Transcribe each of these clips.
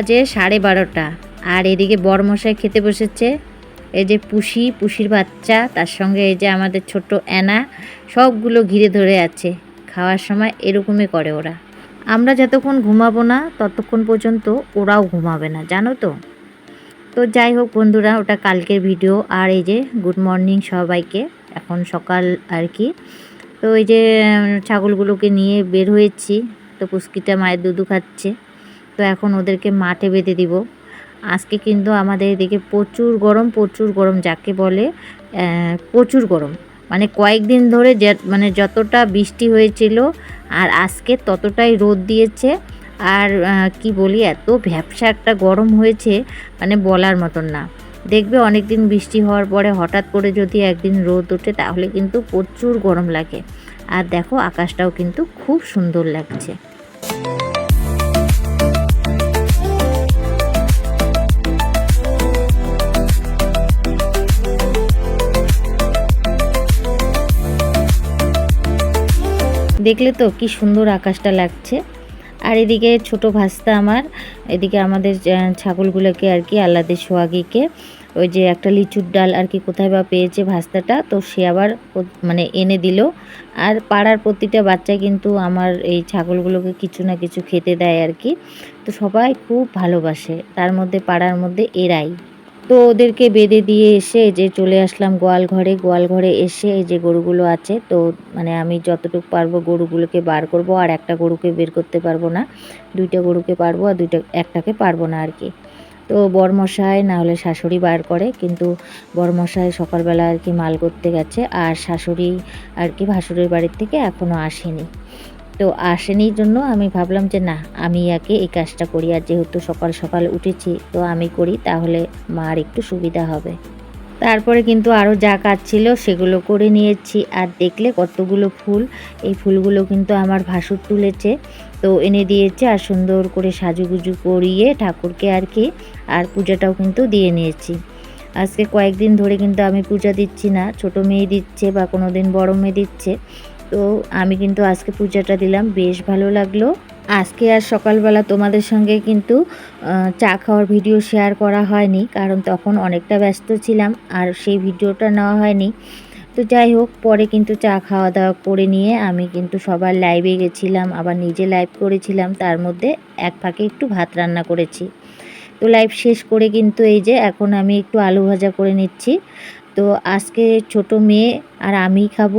বাজে সাড়ে বারোটা। আর এদিকে বরমশাই খেতে বসেছে। এই যে পুষি, পুষির বাচ্চা, তার সঙ্গে এই যে আমাদের ছোট অ্যানা, সবগুলো ঘিরে ধরে আছে। খাওয়ার সময় এরকমই করে ওরা। আমরা যতক্ষণ ঘুমাবো না, ততক্ষণ পর্যন্ত ওরাও ঘুমাবে না, জানো তো? তো যাই হোক বন্ধুরা, ওটা কালকের ভিডিও। আর এই যে গুড মর্নিং সবাইকে, এখন সকাল আর কি। তো এই যে ছাগলগুলোকে নিয়ে বের হয়েছি। তো পুস্কিটা মায়ের দুধু খাচ্ছে। তো এখন ওদেরকে মাঠে বেঁধে দিব। আজকে কিন্তু আমাদের এদিকে প্রচুর গরম প্রচুর গরম যাকে বলে প্রচুর গরম। মানে কয়েকদিন ধরে মানে যতটা বৃষ্টি হয়েছিল আর আজকে ততটাই রোদ দিয়েছে। আর কি বলি, এত ভ্যাবসা একটা গরম হয়েছে মানে বলার মতন না। দেখবে অনেক দিন বৃষ্টি হওয়ার পরে হঠাৎ করে যদি একদিন রোদ ওঠে, তাহলে কিন্তু প্রচুর গরম লাগে। আর দেখো, আকাশটাও কিন্তু খুব সুন্দর লাগছে। দেখলে তো কি সুন্দর আকাশটা লাগছে। আর এদিকে ছোট ভাস্তা আমার, এদিকে আমাদের ছাগলগুলোকে আর কি আল্লাদের সোয়াগিকে ওই যে একটা লিচুর ডাল আর কি কোথায় বা পেয়েছে ভাস্তাটা, তো সে আবার মানে এনে দিল। আর পাড়ার প্রতিটা বাচ্চা কিন্তু আমার এই ছাগলগুলোকে কিছু না কিছু খেতে দেয় আর কি। তো সবাই খুব ভালোবাসে, তার মধ্যে, পাড়ার মধ্যে এরাই। তো ওদেরকে বেঁধে দিয়ে এসে যে চলে আসলাম গোয়াল ঘরে গোয়াল ঘরে এসে এই যে গরুগুলো আছে, তো মানে আমি যতটুকু পারব গরুগুলোকে বার করব, আর একটা গরুকে বের করতে পারব না। দুইটা গরুকে পারব আর দুইটা, একটাকে পারব না আর কি। তো বরমশাই না হলে শাশুড়ি বার করে, কিন্তু বরমশাই সকালবেলা আর কি মাল করতে গেছে, আর শাশুড়ি আর কি ভাসুরের বাড়ির থেকে এখনও আসেনি। তো আসেনি জন্য আমি ভাবলাম যে না, আমি একে এই কাজটা করি। আর যেহেতু সকাল সকাল উঠেছি, তো আমি করি, তাহলে মার একটু সুবিধা হবে। তারপরে কিন্তু আরও যা কাজ ছিল সেগুলো করে নিয়েছি। আর দেখলে কতগুলো ফুল, এই ফুলগুলো কিন্তু আমার ভাসুর তুলেছে। তো এনে দিয়েছে আর সুন্দর করে সাজুগুজু করিয়ে ঠাকুরকে আর কি, আর পূজাটাও কিন্তু দিয়ে নিয়েছি। আজকে কয়েকদিন ধরে কিন্তু আমি পূজা দিচ্ছি না, ছোট মেয়ে দিচ্ছে বা কোনো দিন বড়ো মেয়ে দিচ্ছে। তো আমি কিন্তু আজকে পূজাটা দিলাম, বেশ ভালো লাগল। আজকে আর সকালবেলা তোমাদের সঙ্গে কিন্তু চা খাওয়ার ভিডিও শেয়ার করা হয়নি, কারণ তখন অনেকটা ব্যস্ত ছিলাম আর সেই ভিডিওটা নেওয়া হয়নি। তো যাই হোক, পরে কিন্তু চা খাওয়া দাওয়া করে নিয়ে আমি কিন্তু সবার লাইভে গেছিলাম, আবার নিজে লাইভ করেছিলাম, তার মধ্যে এক ফাঁকে একটু ভাত রান্না করেছি। তো লাইভ শেষ করে কিন্তু এই যে এখন আমি একটু আলু ভাজা করে নিচ্ছি। তো আজকে ছোট মেয়ে আর আমি খাব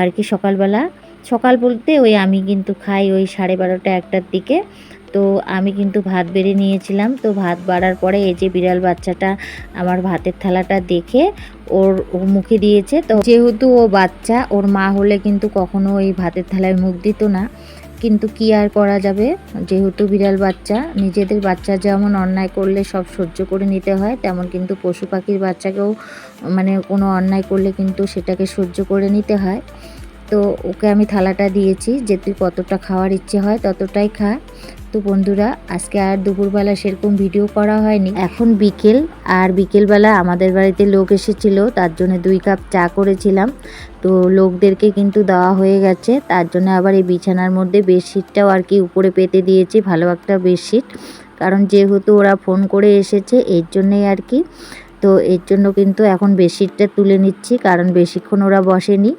আর কি সকালবেলা। সকাল বলতে ওই আমি কিন্তু খাই ওই সাড়ে বারোটা একটার দিকে। তো আমি কিন্তু ভাত বেড়ে নিয়েছিলাম। তো ভাত বাড়ার পরে এই যে বিড়াল বাচ্চাটা আমার ভাতের থালাটা দেখে ওর মুখে দিয়েছে। তো যেহেতু ও বাচ্চা, ওর মা হলে কিন্তু কখনো ওই ভাতের থালায় মুখ দিত না। কিন্তু কি আর করা যাবে? যেহেতু বিড়াল বাচ্চা, নিজেদের বাচ্চা যেমন অন্যায় করলে সব সহ্য করে নিতে হয়, তেমন কিন্তু পশু পাখির বাচ্চাকেও মানে কোনো অন্যায় করলে কিন্তু সেটাকে সহ্য করে নিতে হয়। তো ওকে আমি থালাটা দিয়েছি যে তুই কতটা খাওয়ার ইচ্ছে হয় ততটাই খা। তো বন্ধুরা, আজকে আর দুপুরবেলা সেরকম ভিডিও করা হয়নি। এখন বিকেল, আর বিকেলবেলা আমাদের বাড়িতে লোক এসেছিল, তার জন্য দুই কাপ চা করেছিলাম। তো লোকদেরকে কিন্তু দেওয়া হয়ে গেছে, তার জন্য আবার এই বিছানার মধ্যে বেডশিটটাও আর কি উপরে পেতে দিয়েছি, ভালো একটা বেডশিট। কারণ যেহেতু ওরা ফোন করে এসেছে, এর জন্যই আর কি তো এর জন্য কিন্তু এখন বেডশিটটা তুলে নিচ্ছি, কারণ বেশিক্ষণ ওরা বসেনি।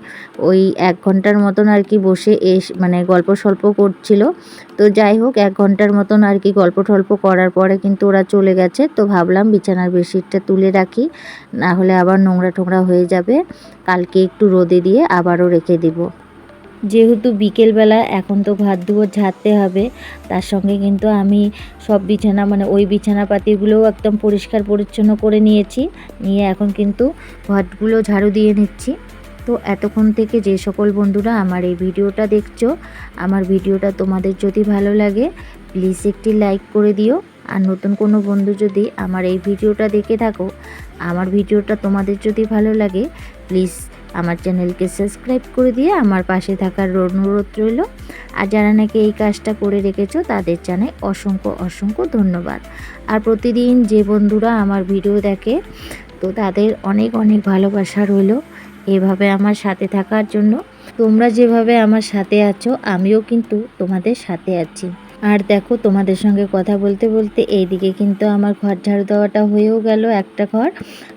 ওই এক ঘণ্টার মতন আর কি বসে এস মানে গল্প সল্প করছিল। তো যাই হোক, এক ঘণ্টার মতন আর কি গল্প টল্প করার পরে কিন্তু ওরা চলে গেছে। তো ভাবলাম বিছানার বেডশিটটা তুলে রাখি, না হলে আবার নোংরা টোংরা হয়ে যাবে। কালকে একটু রোদে দিয়ে আবারও রেখে দিব। যেহেতু বিকেলবেলা, এখন তো ঘর দুয়ার ঝাড়তে হবে। তার সঙ্গে কিন্তু আমি সব বিছানা মানে ওই বিছানা পাতিগুলোও একদম পরিষ্কার পরিচ্ছন্ন করে নিয়েছি। নিয়ে এখন কিন্তু ঘরগুলো ঝাড়ু দিয়ে নিচ্ছি। তো এতক্ষণ থেকে যে সকল বন্ধুরা আমার এই ভিডিওটা দেখছ, আমার ভিডিওটা তোমাদের যদি ভালো লাগে, প্লিজ একটি লাইক করে দিও। আর নতুন কোনো বন্ধু যদি আমার এই ভিডিওটা দেখে থাকো, আমার ভিডিওটা তোমাদের যদি ভালো লাগে, প্লিজ আমার চ্যানেলকে সাবস্ক্রাইব করে দিয়ে আমার পাশে থাকার অনুরোধ রইল। আর যারা নাকি এই কাজটা করে রেখেছো, তাদের জানাই অসংখ্য অসংখ্য ধন্যবাদ। আর প্রতিদিন যে বন্ধুরা আমার ভিডিও দেখে, তো তাদের অনেক অনেক ভালোবাসা রইল এভাবে আমার সাথে থাকার জন্য। তোমরা যেভাবে আমার সাথে আছো, আমিও কিন্তু তোমাদের সাথে আছি। আর দেখো, তোমাদের সঙ্গে কথা বলতে বলতে এইদিকে কিন্তু আমার ঘর ঝাড়ু দেওয়াটা হয়েও গেল একটা ঘর।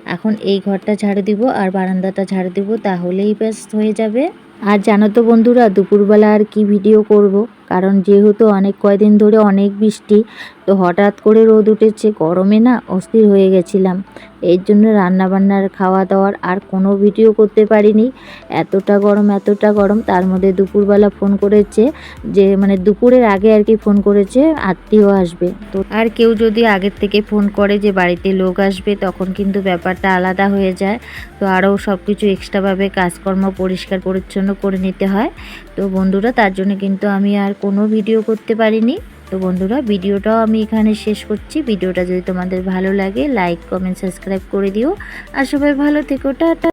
এখন এই ঘরটা ঝাড়ু দিব আর বারান্দাটা ঝাড়ু দিব, তাহলেই ব্যস্ত হয়ে যাবে। আর জানো তো বন্ধুরা, দুপুরবেলা আর কি ভিডিও করব? কারণ যেহেতু অনেক কয়দিন ধরে অনেক বৃষ্টি, তো হঠাৎ করে রোদ উঠেছে, গরমে না অস্থির হয়ে গেছিলাম। এর জন্য রান্নাবান্নার খাওয়া দাওয়ার আর কোনো ভিডিও করতে পারিনি। এতটা গরম এতটা গরম, তার মধ্যে দুপুরবেলা ফোন করেছে যে মানে দুপুরের আগে আর কি ফোন করেছে, আত্মীয় আসবে। তো আর কেউ যদি আগের থেকে ফোন করে যে, বাড়িতে লোক আসবে, তখন কিন্তু ব্যাপারটা আলাদা হয়ে যায়। তো আরও সব কিছু এক্সট্রাভাবে কাজকর্ম পরিষ্কার পরিচ্ছন্ন করে নিতে হয়। তো বন্ধুরা, তার জন্য কিন্তু আমি আর কোনো ভিডিও করতে পারিনি। তো বন্ধুরা, ভিডিওটাও আমি এখানে শেষ করছি। ভিডিওটা যদি তোমাদের ভালো লাগে লাইক কমেন্ট সাবস্ক্রাইব করে দিও। আর সবাই ভালো থেকো, টাটা।